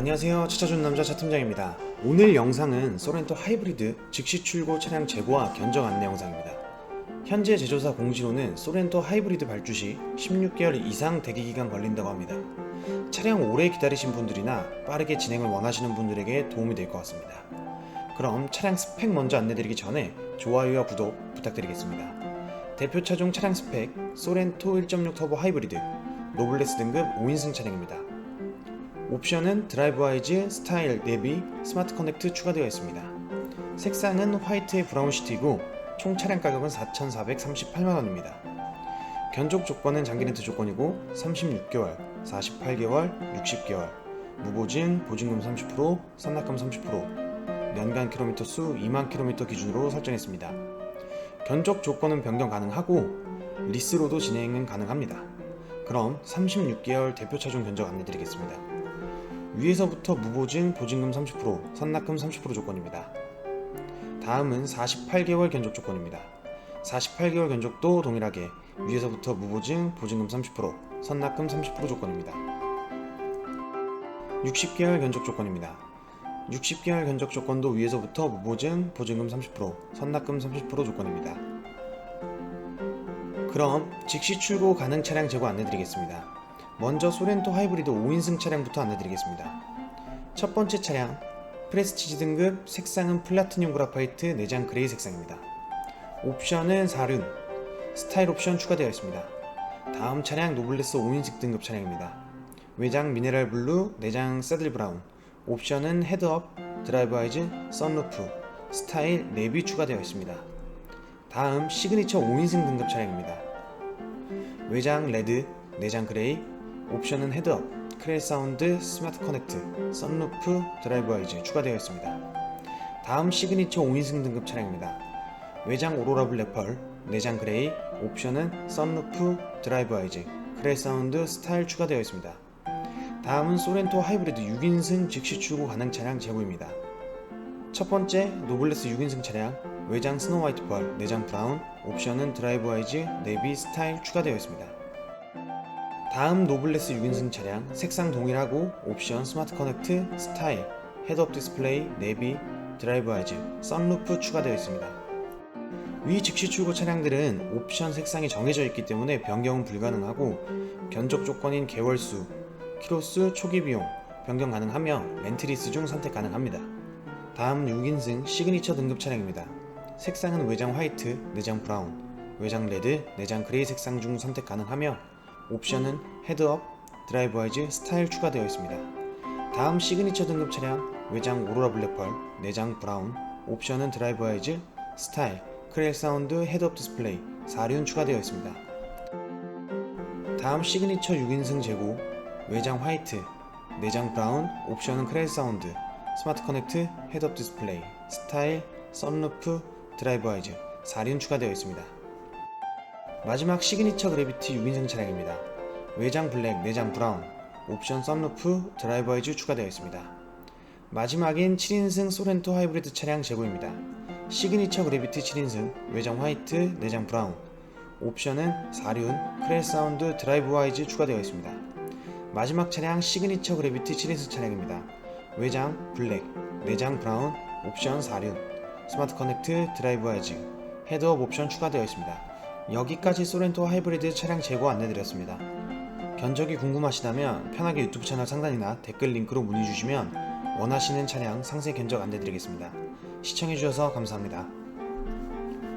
안녕하세요. 찾아준 남자 차팀장입니다. 오늘 영상은 소렌토 하이브리드 즉시 출고 차량 재고와 견적 안내 영상입니다. 현재 제조사 공시로는 소렌토 하이브리드 발주 시 16개월 이상 대기 기간 걸린다고 합니다. 차량 오래 기다리신 분들이나 빠르게 진행을 원하시는 분들에게 도움이 될 것 같습니다. 그럼 차량 스펙 먼저 안내드리기 전에 좋아요와 구독 부탁드리겠습니다. 대표 차종 차량 스펙 소렌토 1.6 터보 하이브리드 노블레스 등급 5인승 차량입니다. 옵션은 드라이브 와이즈, 스타일, 내비, 스마트 커넥트 추가되어 있습니다. 색상은 화이트에 브라운 시트이고 총 차량 가격은 4,438만 원입니다. 견적 조건은 장기 렌트 조건이고 36개월, 48개월, 60개월, 무보증, 보증금 30%, 선납금 30%, 연간 킬로미터 수 2만 킬로미터 기준으로 설정했습니다. 견적 조건은 변경 가능하고 리스로도 진행은 가능합니다. 그럼 36개월 대표 차종 견적 안내드리겠습니다. 위에서부터 무보증, 보증금 30%, 선납금 30% 조건입니다. 다음은 48개월 견적 조건입니다. 48개월 견적도 동일하게 위에서부터 무보증, 보증금 30%, 선납금 30% 조건입니다. 60개월 견적 조건입니다. 60개월 견적 조건도 위에서부터 무보증, 보증금 30%, 선납금 30% 조건입니다. 그럼 즉시 출고 가능 차량 재고 안내드리겠습니다. 먼저 소렌토 하이브리드 5인승 차량부터 안내드리겠습니다. 첫 번째 차량 프레스티지 등급 색상은 플라티늄 그라파이트 내장 그레이 색상입니다. 옵션은 4륜 스타일 옵션 추가되어 있습니다. 다음 차량 노블레스 5인승 등급 차량입니다. 외장 미네랄 블루, 내장 새들 브라운 옵션은 헤드업, 드라이브 아이즈, 썬루프, 스타일, 내비 추가되어 있습니다. 다음 시그니처 5인승 등급 차량입니다. 외장 레드, 내장 그레이, 옵션은 헤드업, 크레일 사운드, 스마트 커넥트, 썬루프, 드라이브 아이즈 추가되어 있습니다. 다음 시그니처 5인승 등급 차량입니다. 외장 오로라 블랙펄, 내장 그레이, 옵션은 썬루프, 드라이브 아이즈, 크레일 사운드, 스타일 추가되어 있습니다. 다음은 소렌토 하이브리드 6인승 즉시 출고 가능 차량 재고입니다. 첫 번째 노블레스 6인승 차량 외장 스노우 화이트 펄, 내장 브라운, 옵션은 드라이브 아이즈, 내비 스타일 추가되어 있습니다. 다음 노블레스 6인승 차량 색상 동일하고 옵션 스마트 커넥트, 스타일, 헤드업 디스플레이, 내비, 드라이브 아이즈, 썬루프 추가되어 있습니다. 위 즉시 출고 차량들은 옵션 색상이 정해져 있기 때문에 변경은 불가능하고 견적 조건인 개월수, 키로수, 초기 비용 변경 가능하며 렌트리스 중 선택 가능합니다. 다음 6인승 시그니처 등급 차량입니다. 색상은 외장 화이트, 내장 브라운, 외장 레드, 내장 그레이 색상 중 선택 가능하며 옵션은 헤드업, 드라이브 와이즈, 스타일 추가되어 있습니다. 다음 시그니처 등급 차량 외장 오로라 블랙펄, 내장 브라운, 옵션은 드라이브 와이즈, 스타일, 크레일 사운드, 헤드업 디스플레이, 4륜 추가되어 있습니다. 다음 시그니처 6인승 재고 외장 화이트, 내장 브라운, 옵션은 크레일 사운드, 스마트 커넥트, 헤드업 디스플레이, 스타일, 썬루프, 드라이브 아이즈, 4륜 추가되어 있습니다. 마지막 시그니처 그래비티 6인승 차량입니다. 외장 블랙, 내장 브라운, 옵션 썬루프, 드라이브 아이즈 추가되어 있습니다. 마지막인 7인승 소렌토 하이브리드 차량 재고입니다. 시그니처 그래비티 7인승, 외장 화이트, 내장 브라운, 옵션은 4륜, 크레일 사운드, 드라이브 와이즈 추가되어 있습니다. 마지막 차량 시그니처 그래비티 7인승 차량입니다. 외장 블랙, 내장 브라운, 옵션 4륜, 스마트 커넥트, 드라이브 와이즈, 헤드업 옵션 추가되어 있습니다. 여기까지 소렌토 하이브리드 차량 재고 안내드렸습니다. 견적이 궁금하시다면 편하게 유튜브 채널 상단이나 댓글 링크로 문의 주시면 원하시는 차량 상세 견적 안내드리겠습니다. 시청해주셔서 감사합니다.